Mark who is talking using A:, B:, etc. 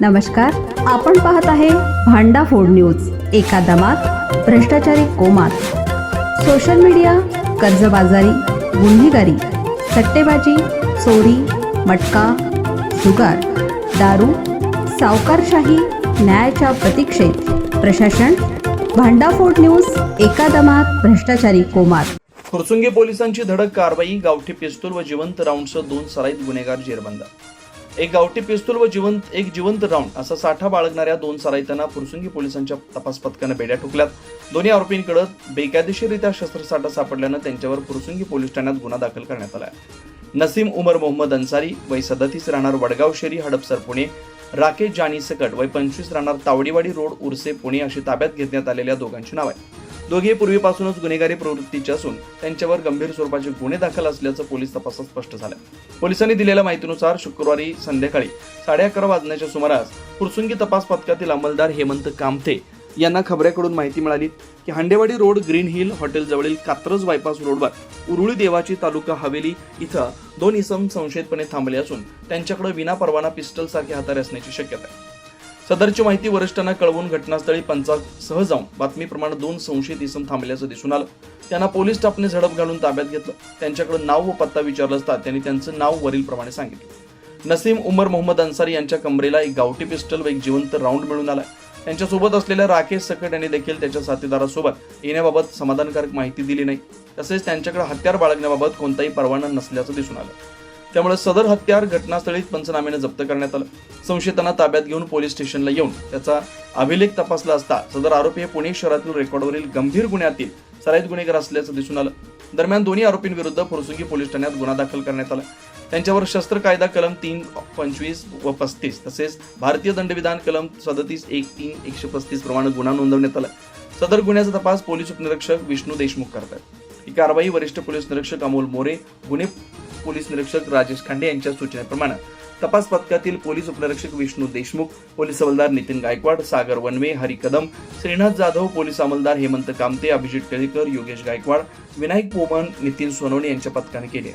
A: नमस्कार आपण पाहत आहे भांडा फोड न्यूज एका दमात भ्रष्टाचारी कोमात. सोशल मीडिया कर्जबाजारी गुन्हेगारी सट्टेबाजी चोरी मटका जुगार दारू सावकारशाही न्यायाच्या प्रतीक्षेत. प्रशासन भांडाफोड न्यूज एका दमात भ्रष्टाचारी कोमात.
B: फुरसुंगी पोलिसांची धडक कारवाई गावठी पिस्तूल व जिवंत राऊंडसह दोन सराईत गुन्हेगार जेरबंद. एक गावठी पिस्तूल व जिवंत एक जिवंत राऊंड असा साठा बाळगणाऱ्या दोन सराईतांना फुरसुंगी पोलिसांच्या तपास पथकानं बेड्या ठोकल्यात. दोन्ही आरोपींकडे बेकायदेशीररित्या शस्त्रसाठा सापडल्यानं त्यांच्यावर फुरसुंगी पोलीस ठाण्यात गुन्हा दाखल करण्यात आला आहे नसीम उमर मोहम्मद अन्सारी वय सदतीस राहणार वडगाव शेरी हडपसर पुणे राकेश जानी सकट वय पंचवीस राहणार तावडीवाडी रोड उर्से पुणे अशी ताब्यात घेण्यात आलेल्या दोघांची नाव आहे दोघे पूर्वीपासूनच गुन्हेगारी प्रवृत्तीचे असून त्यांच्यावर गंभीर स्वरूपाचे गुन्हे दाखल असल्याचं पोलीस तपासात स्पष्ट झालं पोलिसांनी दिलेल्या माहितीनुसार शुक्रवारी संध्याकाळी साडे अकरा वाजण्याच्या सुमारास पुरसुंगी तपास पथकातील अंमलदार हेमंत कामथे यांना खबऱ्याकडून माहिती मिळाली की हांडेवाडी रोड ग्रीन हिल हॉटेलजवळील कात्रज बायपास रोडवर उरुळी देवाची तालुका हवेली इथं दोन इसम संशयितपणे थांबले असून त्यांच्याकडे विनापरवाना पिस्टलसारखे हातारे असण्याची शक्यता आहे. सदरची माहिती वरिष्ठांना कळवून घटनास्थळी पंचासह जाऊन बातमीप्रमाणे दोन संशयित इसम थांबल्याचं दिसून आलं. त्यांना पोलीस स्टाफने झडप घालून ताब्यात घेतलं. त्यांच्याकडे नाव व पत्ता विचारला असता त्यांनी त्यांचं नाव वरीलप्रमाणे सांगितलं. नसीम उमर मोहम्मद अन्सारी यांच्या कमरेला एक गावठी पिस्टल व एक जिवंत राऊंड मिळून आला त्यांच्यासोबत असलेल्या राकेश सकट यांनी देखील त्याच्या साथीदारासोबत येण्याबाबत समाधानकारक माहिती दिली नाही. तसेच त्यांच्याकडे हत्यार बाळगण्याबाबत कोणताही परवाना नसल्याचं दिसून आलं. त्यामुळे सदर हत्यार घटनास्थळीच पंचनाम्याने जप्त करण्यात आलं. संशयितांना ताब्यात घेऊन पोलीस स्टेशनला येऊन त्याचा अभिलेख तपासला असता सदर आरोपी हे पुणे शहरातील रेकॉर्डवरील गंभीर गुन्ह्यातील सराईत गुन्हेगार असल्याचं दिसून आलं. दरम्यान दोन्ही आरोपींविरुद्ध फुरसुंगी पोलीस ठाण्यात गुन्हा दाखल करण्यात आला. त्यांच्यावर शस्त्र कायदा कलम तीन पंचवीस व पस्तीस तसेच भारतीय दंडविधान कलम सदतीस एक तीन एकशे पस्तीस प्रमाणे गुन्हा नोंदवण्यात आला. सदर गुन्ह्याचा तपास पोलीस उपनिरीक्षक विष्णू देशमुख करतात. ही कारवाई वरिष्ठ पोलीस निरीक्षक अमोल मोरे गुन्हे पोलीस निरीक्षक राजेश खांडे यांच्या सूचनेप्रमाणे तपास पथकातील पोलीस उपनिरीक्षक विष्णू देशमुख पोलीस हवालदार नितीन गायकवाड सागर वनवे हरी कदम श्रीनाथ जाधव पोलीस अंमलदार हेमंत कामते अभिजित केळीकर योगेश गायकवाड विनायक पोमन नितीन सोनवणे यांच्या पथकाने केले.